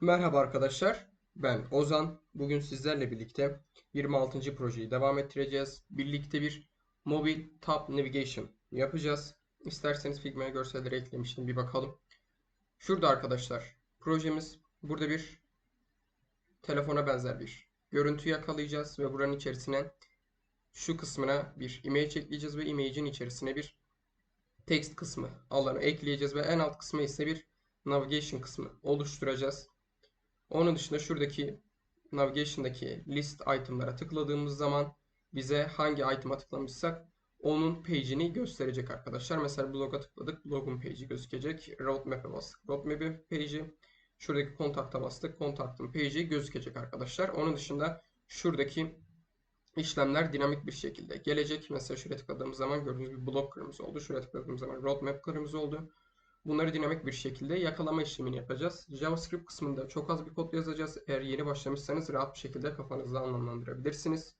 Merhaba arkadaşlar, ben Ozan. Bugün sizlerle birlikte 26. projeyi devam ettireceğiz. Birlikte bir Mobil Tab Navigation yapacağız. İsterseniz Figma'ya görselleri eklemiştim, bir bakalım. Şurada arkadaşlar, projemiz burada bir telefona benzer bir görüntü yakalayacağız ve buranın içerisine şu kısmına bir image ekleyeceğiz ve image'in içerisine bir text kısmı alanı ekleyeceğiz ve en alt kısmı ise bir navigation kısmı oluşturacağız. Onun dışında şuradaki navigation'daki list item'lara tıkladığımız zaman bize hangi item'a tıklamışsak onun page'ini gösterecek arkadaşlar. Mesela blog'a tıkladık. Blog'un page'i gözükecek. Roadmap'e bastık. Roadmap'in page'i. Şuradaki kontakta bastık. Kontaktın page'i gözükecek arkadaşlar. Onun dışında şuradaki işlemler dinamik bir şekilde gelecek. Mesela şuraya tıkladığımız zaman gördüğünüz gibi blog kırmızı oldu. Şuraya tıkladığımız zaman roadmap kırmızı oldu. Bunları dinamik bir şekilde yakalama işlemini yapacağız. JavaScript kısmında çok az bir kod yazacağız. Eğer yeni başlamışsanız rahat bir şekilde kafanızda anlamlandırabilirsiniz.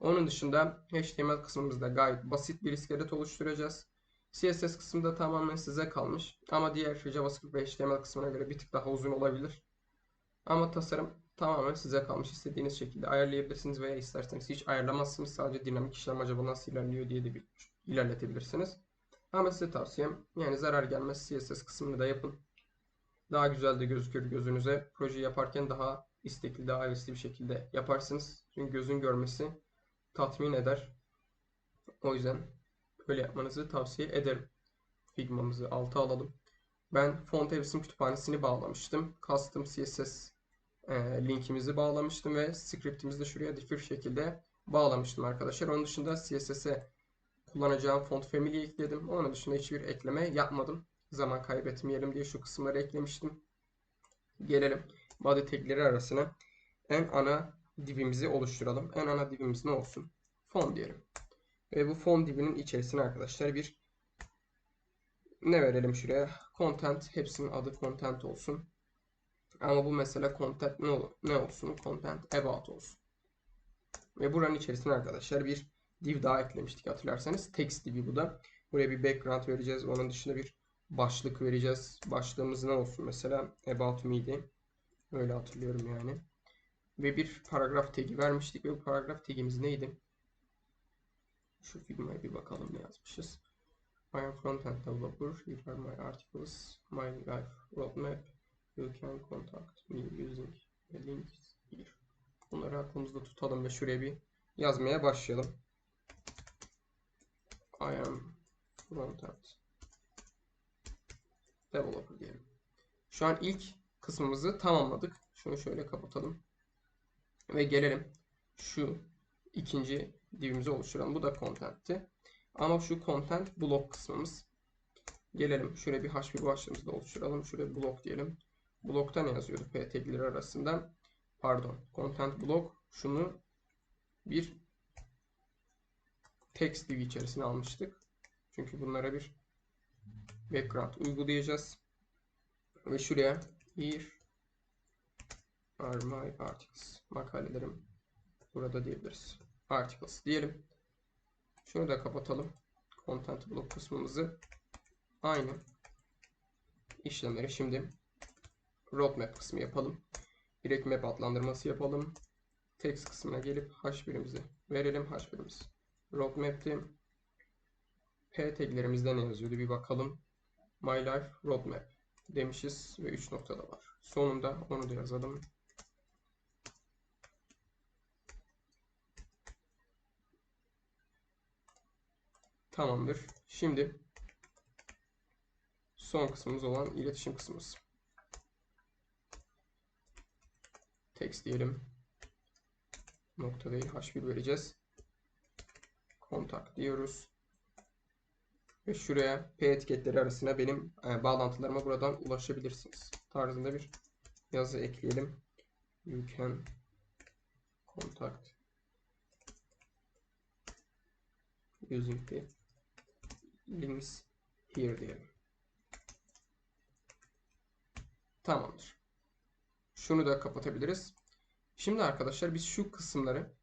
Onun dışında HTML kısmımızda gayet basit bir iskelet oluşturacağız. CSS kısmında tamamen size kalmış. Ama diğer JavaScript ve HTML kısmına göre bir tık daha uzun olabilir. Ama tasarım tamamen size kalmış. İstediğiniz şekilde ayarlayabilirsiniz veya isterseniz hiç ayarlamazsınız. Sadece dinamik işlem acaba nasıl ilerliyor diye de bir ilerletebilirsiniz. Ama size tavsiyem yani zarar gelmez CSS kısmını da yapın. Daha güzel de gözükür gözünüze. Proje yaparken daha istekli, daha hevesli bir şekilde yaparsınız. Çünkü gözün görmesi tatmin eder. O yüzden böyle yapmanızı tavsiye ederim. Figma'mızı alta alalım. Ben Font Resim kütüphanesini bağlamıştım. Custom CSS e, linkimizi bağlamıştım ve scriptimizi de şuraya differ şekilde bağlamıştım arkadaşlar. Onun dışında CSS'e kullanacağım font family ekledim. Onun dışında hiçbir ekleme yapmadım. Zaman kaybetmeyelim diye şu kısımları eklemiştim. Gelelim body tagleri arasına. En ana divimizi oluşturalım. En ana divimiz ne olsun? Font diyelim. Ve bu font divinin içerisine arkadaşlar bir ne verelim şuraya? Content. Hepsinin adı content olsun. Ama bu mesela content ne, ne olsun? Content about olsun. Ve buranın içerisine arkadaşlar bir div daha eklemiştik hatırlarsanız. Text divi bu da. Buraya bir background vereceğiz. Onun dışında bir başlık vereceğiz. Başlığımız ne olsun mesela? About me'di. Öyle hatırlıyorum yani. Ve bir paragraf tagi vermiştik ve bu paragraf tagimiz neydi? Şu Figma'ya bir bakalım ne yazmışız. I am front-end developer. Here are my articles, my life roadmap. You can contact me using the links here. Bunları aklımızda tutalım ve şuraya bir yazmaya başlayalım. I am front-end developer diyelim. Şu an ilk kısmımızı tamamladık. Şunu şöyle kapatalım. Ve gelelim şu ikinci divimizi oluşturalım. Bu da content'ti. Ama şu content blok kısmımız. Gelelim şöyle bir h1 başlığımızı da oluşturalım. Şuraya blok diyelim. Blokta ne yazıyordu p arasında? Pardon. Content blok şunu bir text divi içerisine almıştık. Çünkü bunlara bir background uygulayacağız. Ve şuraya here are my articles. Makalelerim burada diyebiliriz. Articles diyelim. Şunu da kapatalım. Content blok kısmımızı aynı işlemleri şimdi roadmap kısmı yapalım. Direkt map adlandırması yapalım. Text kısmına gelip h1'imizi verelim. h1'imiz roadmap'ti. P taglerimizde ne yazıyordu bir bakalım. My life roadmap demişiz ve 3 nokta da var. Sonunda onu da yazalım. Tamamdır. Şimdi son kısmımız olan iletişim kısmımız. Text diyelim. Nokta değil h1 vereceğiz. Kontak diyoruz. Ve şuraya P etiketleri arasına benim e, bağlantılarıma buradan ulaşabilirsiniz. Tarzında bir yazı ekleyelim. You can contact using the links here diyelim. Tamamdır. Şunu da kapatabiliriz. Şimdi arkadaşlar biz şu kısımları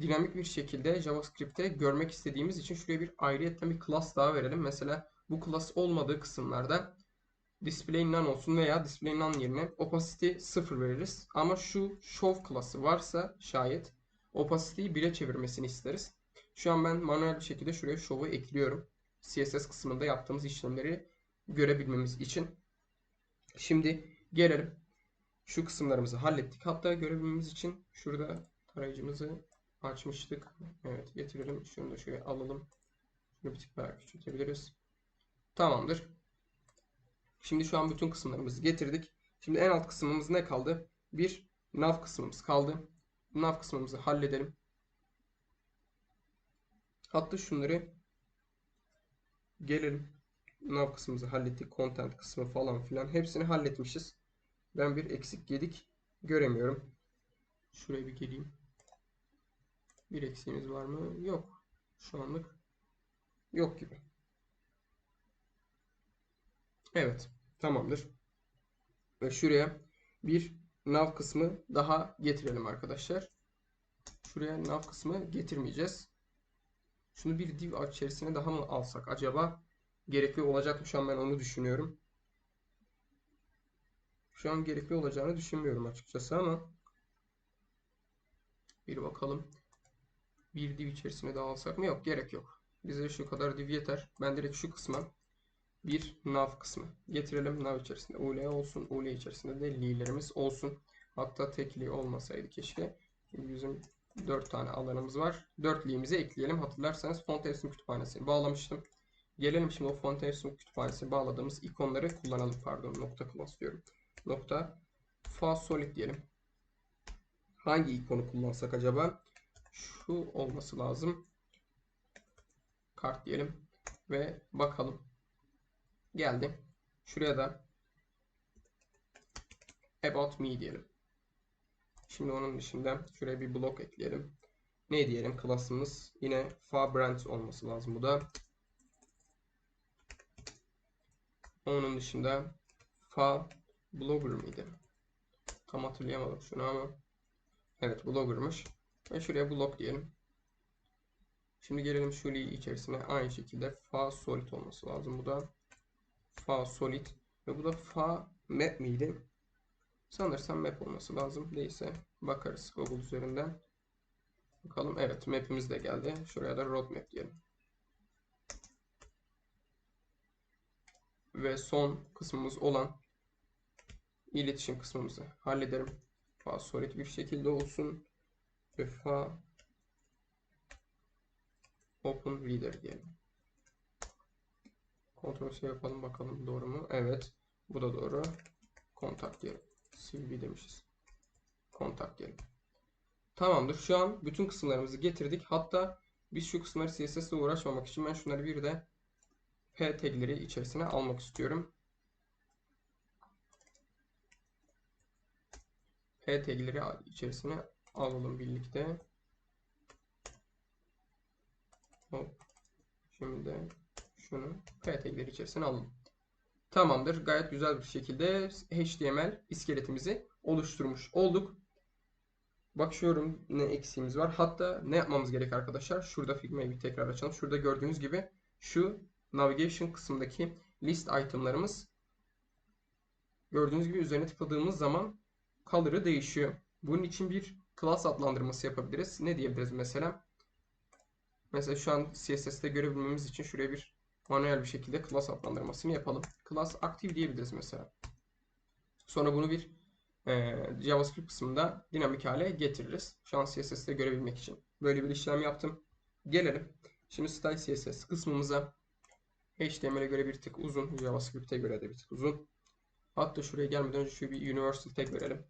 dinamik bir şekilde JavaScript'te görmek istediğimiz için şuraya bir ayrıyetten bir class daha verelim. Mesela bu class olmadığı kısımlarda display none olsun veya display none yerine opacity 0 veririz. Ama şu show klası varsa şayet opacity'yi 1'e çevirmesini isteriz. Şu an ben manuel bir şekilde şuraya show'u ekliyorum. CSS kısmında yaptığımız işlemleri görebilmemiz için. Şimdi gelelim. Şu kısımlarımızı hallettik. Hatta görebilmemiz için şurada tarayıcımızı açmıştık. Evet getirelim. Şunu da şöyle alalım. Şunu bir tık daha küçültebiliriz. Tamamdır. Şimdi şu an bütün kısımlarımızı getirdik. Şimdi en alt kısmımız ne kaldı? Bir nav kısmımız kaldı. Nav kısmımızı halledelim. Hatta şunları gelelim. Nav kısmımızı hallettik. Content kısmı falan filan. Hepsini halletmişiz. Ben bir eksik gedik göremiyorum. Şuraya bir geleyim. Bir eksiğimiz var mı? Yok. Şu anlık yok gibi. Evet. Tamamdır. Ve şuraya bir nav kısmı daha getirelim arkadaşlar. Şuraya nav kısmı getirmeyeceğiz. Şunu bir div içerisine daha mı alsak acaba? Gerekli olacak mı? Şu an ben onu düşünüyorum. Şu an gerekli olacağını düşünmüyorum açıkçası ama bir bakalım. Bir div içerisine daha alsak mı? Yok gerek yok. Bize şu kadar div yeter. Ben direkt şu kısma bir nav kısmı getirelim. Nav içerisinde ul olsun. ul içerisinde de li'lerimiz olsun. Hatta tek li olmasaydı keşke. Çünkü bizim 4 tane alanımız var. 4 li'mizi ekleyelim. Hatırlarsanız font resim kütüphanesini bağlamıştım. Gelelim şimdi o font resim kütüphanesine bağladığımız ikonları kullanalım. Pardon nokta class diyorum. Nokta fa solid diyelim. Hangi ikonu kullansak acaba? Şu olması lazım. Kart diyelim. Ve bakalım. Geldi. Şuraya da about me diyelim. Şimdi onun dışında şuraya bir blok ekleyelim. Ne diyelim? Klasımız yine fa brand olması lazım bu da. Onun dışında fa blogger mıydı? Tam hatırlayamadım şunu ama. Evet blogger'mış. Ve şuraya blog diyelim. Şimdi gelelim şu li içerisine aynı şekilde fa solid olması lazım bu da fa solid ve bu da fa map miydi? Sanırsam map olması lazım. Değilse bakarız Google üzerinden. Bakalım. Evet map'imiz de geldi. Şuraya da roadmap diyelim. Ve son kısmımız olan iletişim kısmımızı hallederim. Fa solid bir şekilde olsun. Ve fa open reader diyelim. Kontrol C yapalım bakalım doğru mu? Evet. Bu da doğru. Kontak diyelim. CV demişiz. Kontak diyelim. Tamamdır. Şu an bütün kısımlarımızı getirdik. Hatta biz şu kısımları CSS ile uğraşmamak için ben şunları bir de P tagleri içerisine almak istiyorum. P tagleri içerisine alalım birlikte. Hop. Şimdi şunu P tagleri içerisine alalım. Tamamdır. Gayet güzel bir şekilde HTML iskeletimizi oluşturmuş olduk. Bakıyorum ne eksiğimiz var. Hatta ne yapmamız gerek arkadaşlar? Şurada Figma'yı bir tekrar açalım. Şurada gördüğünüz gibi şu navigation kısmındaki list itemlarımız gördüğünüz gibi üzerine tıkladığımız zaman color'ı değişiyor. Bunun için bir class adlandırması yapabiliriz. Ne diyebiliriz mesela? Mesela şu an CSS'te görebilmemiz için şuraya bir manuel bir şekilde class adlandırmasını yapalım. Class aktif diyebiliriz mesela. Sonra bunu bir e, JavaScript kısmında dinamik hale getiririz. Şu an CSS'te görebilmek için. Böyle bir işlem yaptım. Gelelim. Şimdi style CSS kısmımıza HTML'e göre bir tık uzun. JavaScript'e göre de bir tık uzun. Hatta şuraya gelmeden önce şu bir universal tag verelim.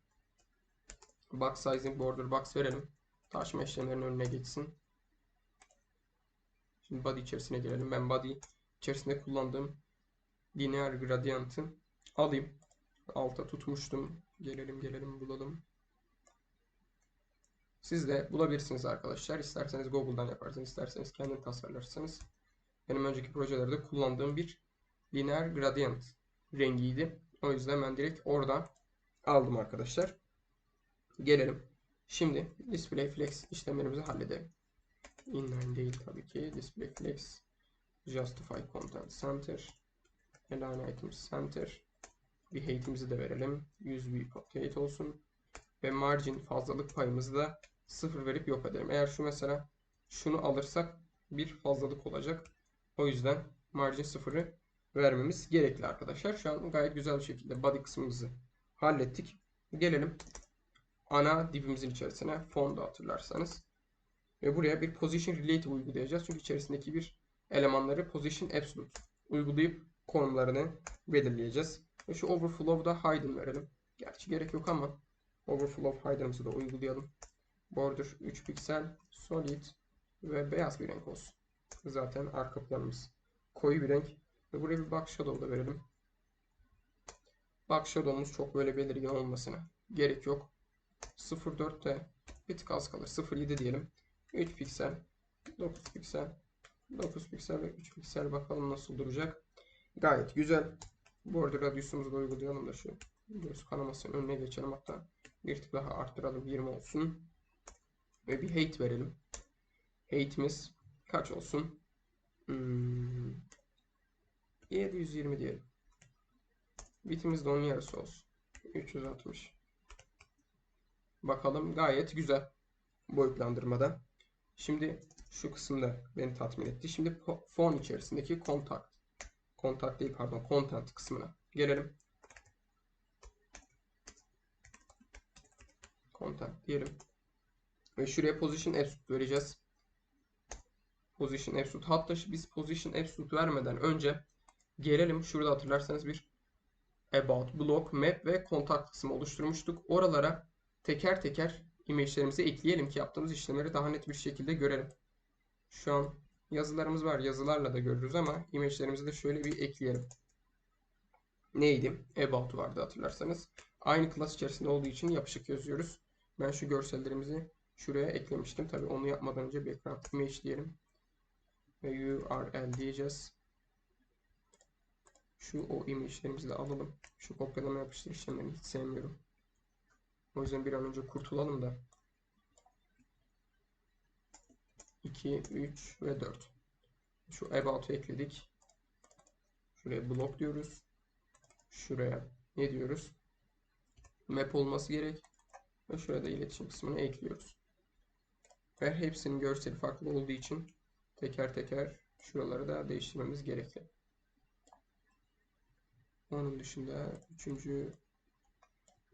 Box sizing border box verelim. Taşıma işlemlerinin önüne geçsin. Şimdi body içerisine gelelim. Ben body içerisinde kullandığım linear gradient'ı alayım. Alta tutmuştum. Gelelim gelelim bulalım. Siz de bulabilirsiniz arkadaşlar. İsterseniz Google'dan yaparsınız, isterseniz kendin tasarlarsınız. Benim önceki projelerde kullandığım bir linear gradient rengiydi. O yüzden ben direkt orada aldım arkadaşlar. Gelelim. Şimdi display flex işlemlerimizi halledelim. Inline değil tabii ki. Display flex justify content center align items center Bir hate'imizi de verelim. 100 bir hate olsun. Ve margin fazlalık payımızı da 0 verip yok edelim. Eğer şu mesela şunu alırsak bir fazlalık olacak. O yüzden margin 0'ı vermemiz gerekli arkadaşlar. Şu an gayet güzel bir şekilde body kısmımızı hallettik. Gelelim ana divimizin içerisine fonda hatırlarsanız. Ve buraya bir position relative uygulayacağız. Çünkü içerisindeki bir elemanları position absolute uygulayıp konumlarını belirleyeceğiz. Ve şu overflow'da hidden verelim. Gerçi gerek yok ama overflow hiden'ımızı da uygulayalım. Border 3 piksel solid ve beyaz bir renk olsun. Zaten arka planımız koyu bir renk. Ve buraya bir box shadow da verelim. Box shadow'umuz çok böyle belirgin olmasına gerek yok. 0.4'te bir tık az kalır. 0.7 diyelim. 3 piksel, 9 piksel, 9 piksel ve 3 piksel bakalım nasıl duracak. Gayet güzel. Border radiusumuzu da uygulayalım da şu göz kanamasının önüne geçelim. Hatta bir tık daha arttıralım. 20 olsun. Ve bir hate verelim. Hate'imiz kaç olsun? Hmm. 720 diyelim. Bitimiz de onun yarısı olsun. 360. Bakalım gayet güzel. Boyutlandırmada. Şimdi şu kısımda beni tatmin etti. Şimdi fon içerisindeki kontak. Kontak değil pardon content kısmına gelelim. Content diyelim. Ve şuraya position absolute vereceğiz. Position absolute. Hatta biz position absolute vermeden önce gelelim. Şurada hatırlarsanız bir about, block, map ve kontak kısmı oluşturmuştuk. Oralara teker teker image'lerimizi ekleyelim ki yaptığımız işlemleri daha net bir şekilde görelim. Şu an yazılarımız var. Yazılarla da görürüz ama image'lerimizi de şöyle bir ekleyelim. Neydi? About vardı hatırlarsanız. Aynı class içerisinde olduğu için yapışık yazıyoruz. Ben şu görsellerimizi şuraya eklemiştim. Tabii onu yapmadan önce background image diyelim. Ve URL diyeceğiz. Şu o image'lerimizi de alalım. Şu kopyalama yapıştır işlemlerini hiç sevmiyorum. O yüzden bir an önce kurtulalım da. 2, 3 ve 4. Şu about'u ekledik. Şuraya block diyoruz. Şuraya ne diyoruz? Map olması gerek. Ve şuraya da iletişim kısmını ekliyoruz. Ve hepsinin görseli farklı olduğu için teker teker şuraları da değiştirmemiz gerekli. Onun dışında üçüncü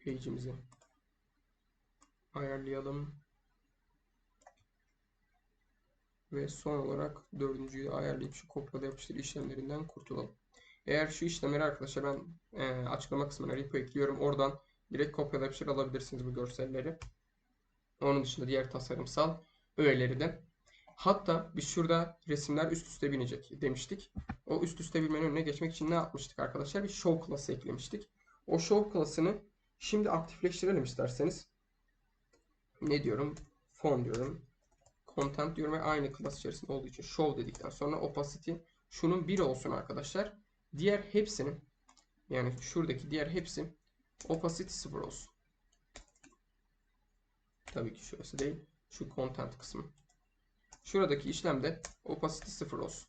page'imizi ayarlayalım. Ve son olarak dördüncüyü ayarlayıp şu kopyala yapıştır işlemlerinden kurtulalım. Eğer şu işlemleri arkadaşlar ben e, açıklama kısmına repo ekliyorum. Oradan direkt kopyala yapıştır alabilirsiniz bu görselleri. Onun dışında diğer tasarımsal öğeleri de. Hatta biz şurada resimler üst üste binecek demiştik. O üst üste binmenin önüne geçmek için ne yapmıştık arkadaşlar? Bir show klası eklemiştik. O show klasını şimdi aktifleştirelim isterseniz. Ne diyorum? Font diyorum. Content diyorum ve aynı klas içerisinde olduğu için show dedikten sonra opacity şunun 1 olsun arkadaşlar. Diğer hepsinin yani şuradaki diğer hepsi opacity 0 olsun. Tabii ki şurası değil. Şu content kısmı. Şuradaki işlemde opacity 0 olsun.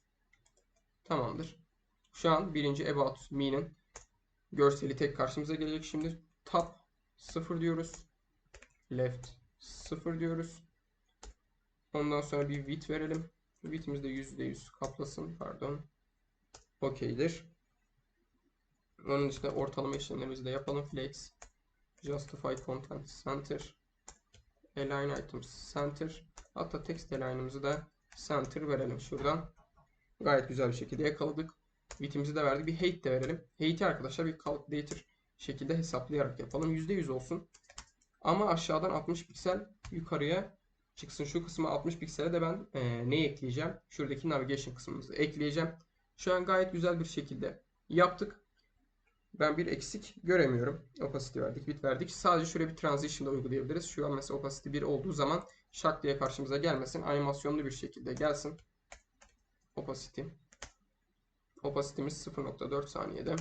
Tamamdır. Şu an birinci about me'nin görseli tek karşımıza gelecek. Şimdi top 0 diyoruz. Left 0 diyoruz. Ondan sonra bir width verelim. Width'imiz de %100 kaplasın. Pardon. Okeydir. Onun dışında ortalama işlemlerimizi de yapalım. Flex. Justify Content Center. Align Items Center. Hatta text align'ımızı da Center verelim şuradan. Gayet güzel bir şekilde yakaladık. Bitimizi de verdik. Bir height de verelim. Height'i arkadaşlar bir calculator şekilde hesaplayarak yapalım. %100 olsun. Ama aşağıdan 60 piksel yukarıya çıksın. Şu kısmı 60 piksele de ben e, neyi ekleyeceğim? Şuradaki navigation kısmımızı ekleyeceğim. Şu an gayet güzel bir şekilde yaptık. Ben bir eksik göremiyorum. Opacity verdik, bit verdik. Sadece şöyle bir transition da uygulayabiliriz. Şu an mesela opacity 1 olduğu zaman şak diye karşımıza gelmesin. Animasyonlu bir şekilde gelsin. Opacity. Opacity'miz 0.4 saniyede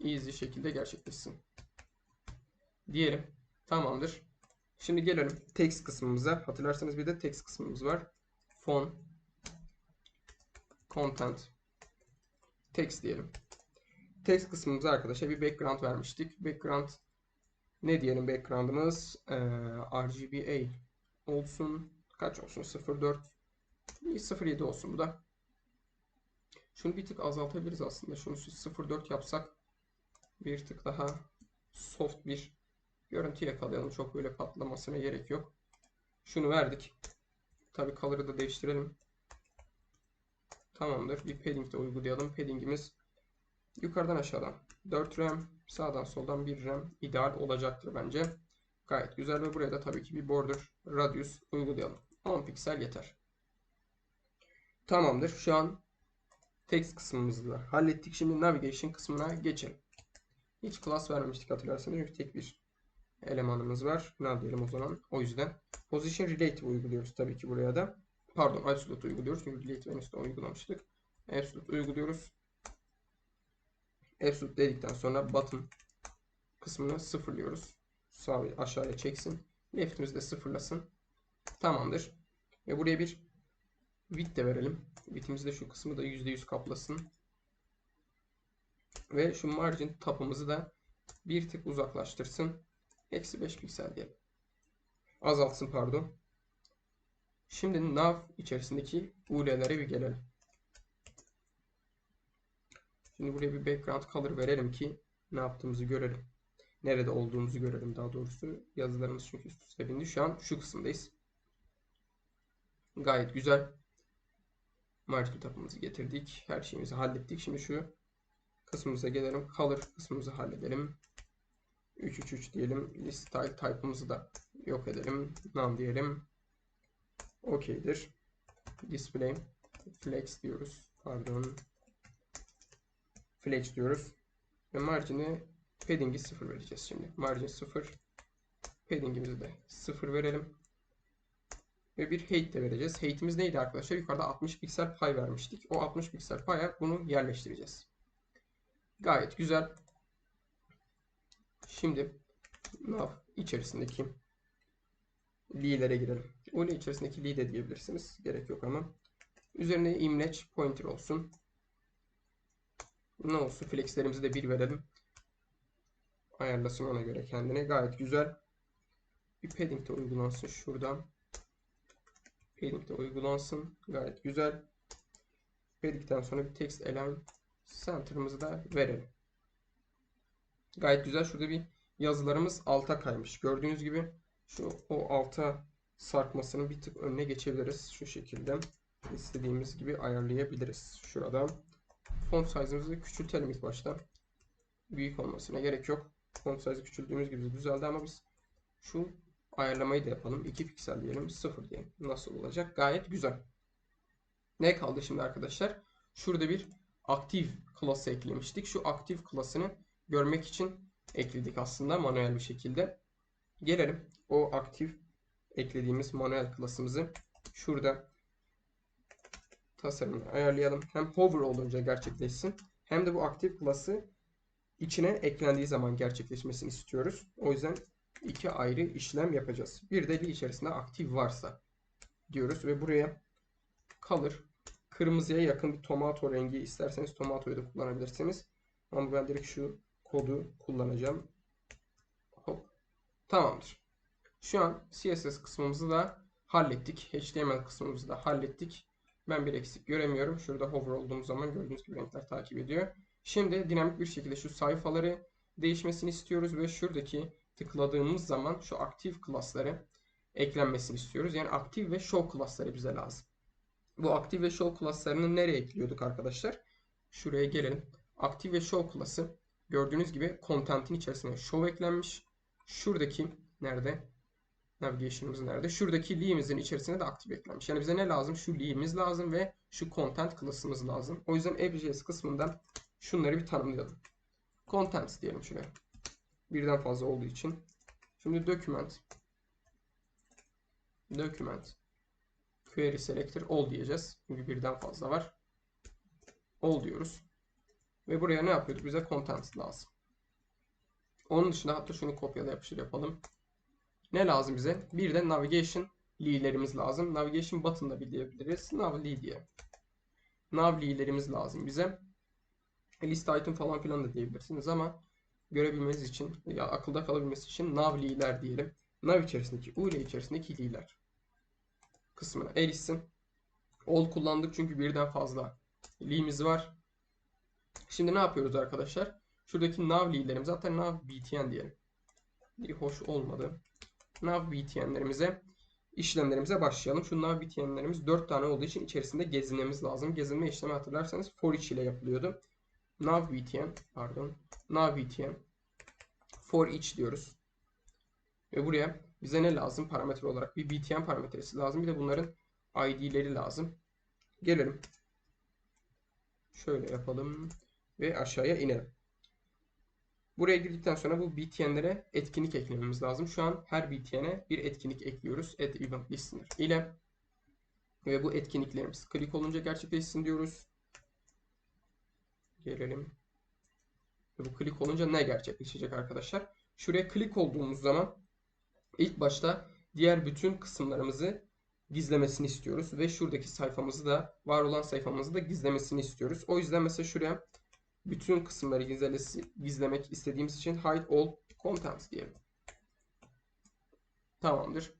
easy şekilde gerçekleşsin. Diyelim. Tamamdır. Şimdi gelelim text kısmımıza. Hatırlarsanız bir de text kısmımız var. Font content text diyelim. text kısmımıza arkadaşlar bir background vermiştik. Background ne diyelim background'ımız ee, RGBA olsun. Kaç olsun? 04 07 olsun bu da. Şunu bir tık azaltabiliriz aslında. Şunu 04 yapsak bir tık daha soft bir görüntü yakalayalım. Çok böyle patlamasına gerek yok. Şunu verdik. Tabi color'ı da değiştirelim. Tamamdır. Bir padding de uygulayalım. Padding'imiz yukarıdan aşağıdan 4 RAM, sağdan soldan 1 RAM ideal olacaktır bence. Gayet güzel ve buraya da tabii ki bir border radius uygulayalım. 10 piksel yeter. Tamamdır. Şu an text kısmımızı da hallettik. Şimdi navigation kısmına geçelim. Hiç class vermemiştik hatırlarsanız çünkü tek bir elemanımız var. Ne diyelim o zaman? O yüzden position relative uyguluyoruz tabii ki buraya da. Pardon absolute uyguluyoruz. Çünkü relative en üstte uygulamıştık. Absolute uyguluyoruz. Absolute dedikten sonra button kısmını sıfırlıyoruz. Sağ aşağıya çeksin. Left'imizi de sıfırlasın. Tamamdır. Ve buraya bir width de verelim. Width'imizi de şu kısmı da %100 kaplasın. Ve şu margin tapımızı da bir tık uzaklaştırsın. Eksi 5 piksel diyelim. Azaltsın pardon. Şimdi nav içerisindeki UL'lere bir gelelim. Şimdi buraya bir background color verelim ki ne yaptığımızı görelim. Nerede olduğumuzu görelim daha doğrusu. Yazılarımız çünkü üst üste bindi. Şu an şu kısımdayız. Gayet güzel. Margin tapımızı getirdik. Her şeyimizi hallettik. Şimdi şu kısmımıza gelelim. Color kısmımızı halledelim. 333 diyelim. List style type'ımızı da yok edelim. None diyelim. OK'dir. Display flex diyoruz. Pardon. Flex diyoruz. Ve margin'i padding'i 0 vereceğiz şimdi. Margin 0. Padding'imizi de 0 verelim. Ve bir height de vereceğiz. Height'imiz neydi arkadaşlar? Yukarıda 60 piksel pay vermiştik. O 60 piksel paya bunu yerleştireceğiz. Gayet güzel. Şimdi nav içerisindeki li'lere girelim. Li içerisindeki li de diyebilirsiniz. Gerek yok ama. Üzerine image pointer olsun. Ne olsun? Flexlerimizi de bir verelim. Ayarlasın ona göre kendine. Gayet güzel. Bir padding de uygulansın şuradan. Padding de uygulansın. Gayet güzel. Padding'den sonra bir text align center'ımızı da verelim. Gayet güzel. Şurada bir yazılarımız alta kaymış. Gördüğünüz gibi şu o alta sarkmasını bir tık önüne geçebiliriz. Şu şekilde istediğimiz gibi ayarlayabiliriz. Şuradan font size'ımızı küçültelim ilk başta. Büyük olmasına gerek yok. Font size'ı küçüldüğümüz gibi düzeldi ama biz şu ayarlamayı da yapalım. 2 piksel diyelim. 0 diyelim. Nasıl olacak? Gayet güzel. Ne kaldı şimdi arkadaşlar? Şurada bir aktif class eklemiştik. Şu aktif klasını görmek için ekledik aslında manuel bir şekilde. Gelelim o aktif eklediğimiz manuel klasımızı şurada tasarımını ayarlayalım. Hem hover olunca gerçekleşsin hem de bu aktif klası içine eklendiği zaman gerçekleşmesini istiyoruz. O yüzden iki ayrı işlem yapacağız. Bir de bir içerisinde aktif varsa diyoruz ve buraya color kırmızıya yakın bir tomato rengi isterseniz tomatoyu da kullanabilirsiniz. Ama ben direkt şu kodu kullanacağım. Hop. Tamamdır. Şu an CSS kısmımızı da hallettik. HTML kısmımızı da hallettik. Ben bir eksik göremiyorum. Şurada hover olduğumuz zaman gördüğünüz gibi renkler takip ediyor. Şimdi dinamik bir şekilde şu sayfaları değişmesini istiyoruz ve şuradaki tıkladığımız zaman şu aktif klasları eklenmesini istiyoruz. Yani aktif ve show klasları bize lazım. Bu aktif ve show klaslarını nereye ekliyorduk arkadaşlar? Şuraya gelelim. Aktif ve show klası gördüğünüz gibi content'in içerisine show eklenmiş. Şuradaki nerede? Navigation'ımız nerede? Şuradaki li'imizin içerisine de aktif eklenmiş. Yani bize ne lazım? Şu li'imiz lazım ve şu content klasımız lazım. O yüzden app.js kısmından şunları bir tanımlayalım. Contents diyelim şuraya. Birden fazla olduğu için. Şimdi document document query selector all diyeceğiz. Çünkü birden fazla var. All diyoruz. Ve buraya ne yapıyorduk? Bize contents lazım. Onun dışında hatta şunu kopyala yapıştır yapalım. Ne lazım bize? Bir de navigation li'lerimiz lazım. Navigation button da diyebiliriz. Nav li diye. Nav li'lerimiz lazım bize. list item falan filan da diyebilirsiniz ama görebilmeniz için ya akılda kalabilmesi için nav li'ler diyelim. Nav içerisindeki u içerisindeki li'ler kısmına erişsin. All kullandık çünkü birden fazla li'miz var. Şimdi ne yapıyoruz arkadaşlar? Şuradaki nav li'lerimiz zaten nav btn diyelim. Bir hoş olmadı. Nav btn'lerimize işlemlerimize başlayalım. Şu nav btn'lerimiz 4 tane olduğu için içerisinde gezinmemiz lazım. Gezinme işlemi hatırlarsanız for each ile yapılıyordu. Nav btn pardon. Nav btn for each diyoruz. Ve buraya bize ne lazım? Parametre olarak bir btn parametresi lazım. Bir de bunların id'leri lazım. Gelelim. Şöyle yapalım ve aşağıya inelim. Buraya girdikten sonra bu btn'lere etkinlik eklememiz lazım. Şu an her btn'e bir etkinlik ekliyoruz. Add event listener ile ve bu etkinliklerimiz klik olunca gerçekleşsin diyoruz. Gelelim. Ve bu klik olunca ne gerçekleşecek arkadaşlar? Şuraya klik olduğumuz zaman ilk başta diğer bütün kısımlarımızı gizlemesini istiyoruz ve şuradaki sayfamızı da var olan sayfamızı da gizlemesini istiyoruz. O yüzden mesela şuraya bütün kısımları gizlemek istediğimiz için hide all contents diyelim. Tamamdır.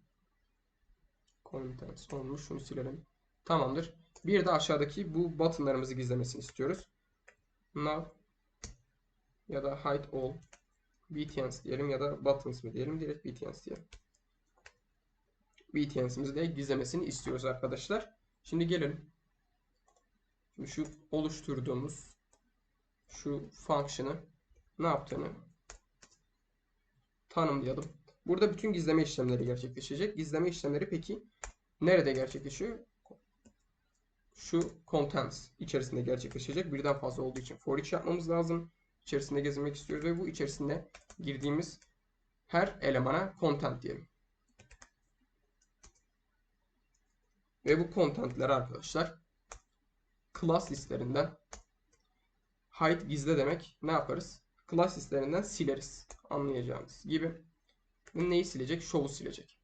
Contents olmuş. Şunu silelim. Tamamdır. Bir de aşağıdaki bu buttonlarımızı gizlemesini istiyoruz. Now ya da hide all btns diyelim ya da buttons mı diyelim direkt btns diyelim. btns'imizi de gizlemesini istiyoruz arkadaşlar. Şimdi gelelim. Şimdi şu oluşturduğumuz şu function'ı ne yaptığını tanımlayalım. Burada bütün gizleme işlemleri gerçekleşecek. Gizleme işlemleri peki nerede gerçekleşiyor? Şu contents içerisinde gerçekleşecek. Birden fazla olduğu için for each yapmamız lazım. İçerisinde gezinmek istiyoruz ve bu içerisinde girdiğimiz her elemana content diyelim. Ve bu contentleri arkadaşlar class listlerinden hide gizle demek ne yaparız? Class listelerinden sileriz. Anlayacağınız gibi. Neyi silecek? Show'u silecek.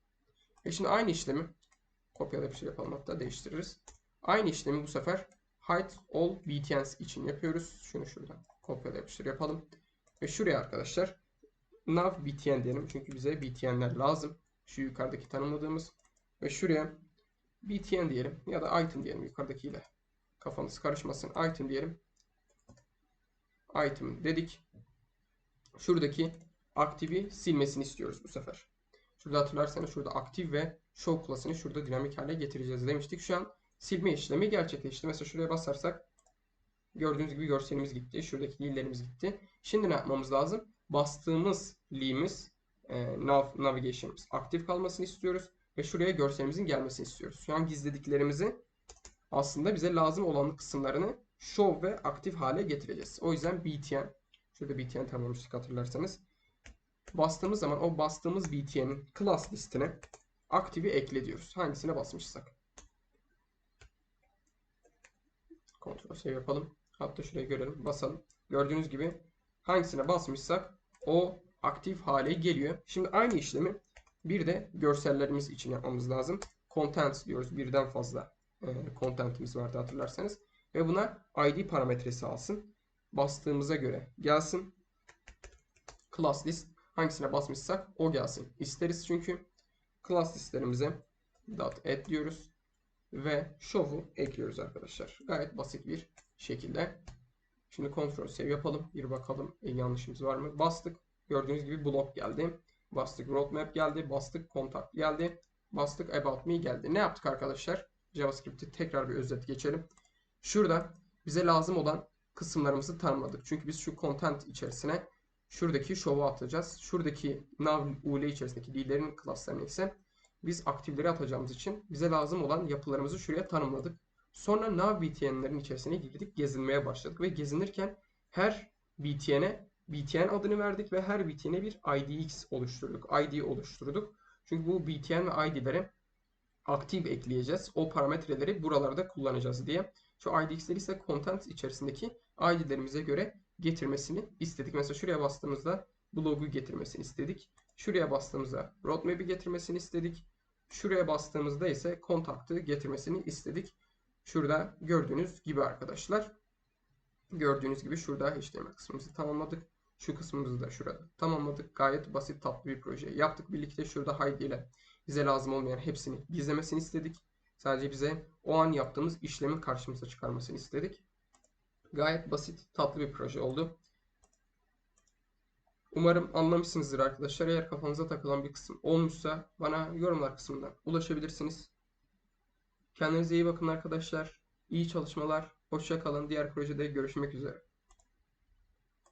E şimdi aynı işlemi kopyala bir şey yapalım hatta değiştiririz. Aynı işlemi bu sefer hide all btns için yapıyoruz. Şunu şuradan kopyala yapıştır yapalım. Ve şuraya arkadaşlar nav btn diyelim. Çünkü bize btn'ler lazım. Şu yukarıdaki tanımladığımız. Ve şuraya btn diyelim ya da item diyelim yukarıdakiyle. Kafanız karışmasın. Item diyelim. Item dedik. Şuradaki aktivi silmesini istiyoruz bu sefer. Şurada hatırlarsanız şurada aktif ve show class'ını şurada dinamik hale getireceğiz demiştik. Şu an silme işlemi gerçekleşti. Mesela şuraya basarsak gördüğünüz gibi görselimiz gitti. Şuradaki li'lerimiz gitti. Şimdi ne yapmamız lazım? Bastığımız li'miz e, nav, navigation'ımız aktif kalmasını istiyoruz. Ve şuraya görselimizin gelmesini istiyoruz. Şu an gizlediklerimizi aslında bize lazım olan kısımlarını show ve aktif hale getireceğiz. O yüzden btn şurada btn tanımlamıştık hatırlarsanız. Bastığımız zaman o bastığımız btn'in class listine aktivi ekle diyoruz. Hangisine basmışsak. Kontrol şey yapalım. Hatta şuraya görelim. Basalım. Gördüğünüz gibi hangisine basmışsak o aktif hale geliyor. Şimdi aynı işlemi bir de görsellerimiz için yapmamız lazım. Content diyoruz. Birden fazla e, contentimiz vardı hatırlarsanız. Ve buna id parametresi alsın. Bastığımıza göre gelsin. Class list hangisine basmışsak o gelsin. İsteriz çünkü. Class listlerimize dot add diyoruz. Ve show'u ekliyoruz arkadaşlar. Gayet basit bir şekilde. Şimdi kontrol save yapalım. Bir bakalım e, yanlışımız var mı? Bastık. Gördüğünüz gibi blok geldi. Bastık roadmap geldi. Bastık contact geldi. Bastık about me geldi. Ne yaptık arkadaşlar? JavaScript'i tekrar bir özet geçelim. Şurada bize lazım olan kısımlarımızı tanımladık. Çünkü biz şu content içerisine şuradaki show'u atacağız. Şuradaki nav ule içerisindeki lider'in klaslarını ise biz aktifleri atacağımız için bize lazım olan yapılarımızı şuraya tanımladık. Sonra nav btn'lerin içerisine girdik, gezinmeye başladık ve gezinirken her btn'e btn adını verdik ve her btn'e bir idx oluşturduk. id oluşturduk. Çünkü bu btn ve id'lere aktif ekleyeceğiz. O parametreleri buralarda kullanacağız diye. Şu idx'leri ise content içerisindeki id'lerimize göre getirmesini istedik. Mesela şuraya bastığımızda blogu getirmesini istedik. Şuraya bastığımızda roadmap'i getirmesini istedik. Şuraya bastığımızda ise kontaktı getirmesini istedik. Şurada gördüğünüz gibi arkadaşlar. Gördüğünüz gibi şurada HTML kısmımızı tamamladık. Şu kısmımızı da şurada tamamladık. Gayet basit tatlı bir proje yaptık. Birlikte şurada Heidi ile bize lazım olmayan hepsini gizlemesini istedik. Sadece bize o an yaptığımız işlemi karşımıza çıkarmasını istedik. Gayet basit, tatlı bir proje oldu. Umarım anlamışsınızdır arkadaşlar. Eğer kafanıza takılan bir kısım olmuşsa bana yorumlar kısmından ulaşabilirsiniz. Kendinize iyi bakın arkadaşlar. İyi çalışmalar. Hoşça kalın. Diğer projede görüşmek üzere.